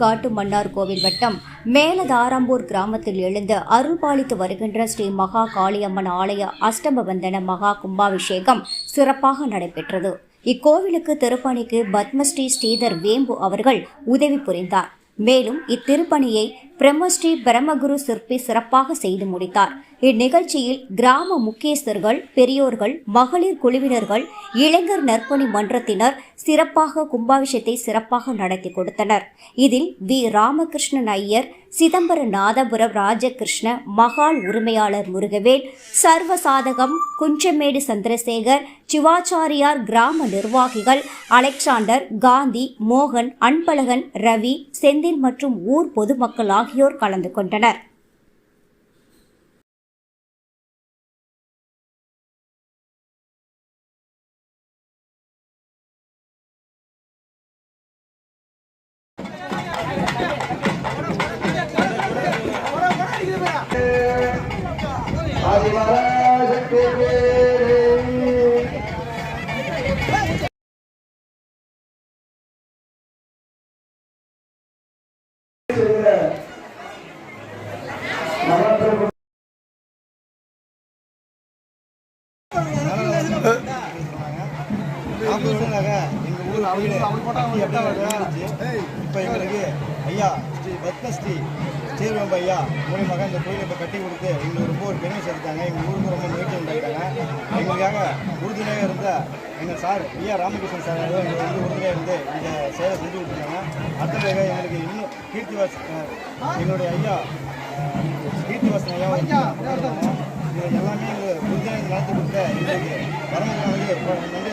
காட்டு மன்னார் கோவில் வட்டம் மேலதாராம்பூர் கிராமத்தில் எழுந்து அருள்பாலித்து வருகின்ற ஸ்ரீ மகா காளியம்மன் ஆலய அஷ்டமபந்தன மகா கும்பாபிஷேகம் சிறப்பாக நடைபெற்றது. இக்கோவிலுக்கு திருப்பணிக்கு பத்மஸ்ரீ ஸ்ரீதர் வேம்பு அவர்கள் உதவி புரிந்தார். மேலும் இத்திருப்பணியை பிரம்மஸ்ரீ பிரம்மகுரு சிற்பி சிறப்பாக செய்து முடித்தார். இந்நிகழ்ச்சியில் கிராம முக்கியஸ்தர்கள் பெரியோர்கள் மகளிர் குழுவினர்கள் இளைஞர் நற்பணி மன்றத்தினர் சிறப்பாக கும்பாபிஷத்தை சிறப்பாக நடத்தி கொடுத்தனர். இதில் வி. ராமகிருஷ்ணன் ஐயர் சிதம்பர நாதபுரம் ராஜகிருஷ்ண மகால் உரிமையாளர் முருகவேல் சர்வசாதகம் குஞ்சமேடு சந்திரசேகர் சிவாச்சாரியார் கிராம நிர்வாகிகள் அலெக்சாண்டர் காந்தி மோகன் அன்பழகன் ரவி செந்தில் மற்றும் ஊர் பொதுமக்கள் ஆகியோர் கலந்து கொண்டனர். ஆபரேஷனாக எங்கள் ஊர் கோயில் கட்டி எட்டாவது இப்போ எங்களுக்கு ஐயா ஸ்ரீ பத்மஸ்ரீ ஸ்ரீரம்ப ஐயா மூலியமாக இந்த கோயிலை இப்போ கட்டி கொடுத்து எங்களுக்கு ரொம்ப ஒரு பெருமை சேர்த்துட்டாங்க எங்கள் ஊருக்கு ரொம்ப முயற்சி உண்டாயிட்டாங்க எங்களுக்காக உறுதுணையாக இருந்த எங்கள் சார் ஐயா ராமகிருஷ்ணன் சார் எங்களுக்கு வந்து உறுதுணையாக இருந்து இந்த சேவை செஞ்சு கொடுத்துருக்காங்க. அடுத்ததாக எங்களுக்கு இன்னும் கீர்த்திவாஸ் எங்களுடைய ஐயா கீர்த்திவாசன் ஐயா இது எல்லாமே எங்களுக்கு உறுதுணையாக நடத்தி கொடுத்த எங்களுக்கு வந்து நன்றி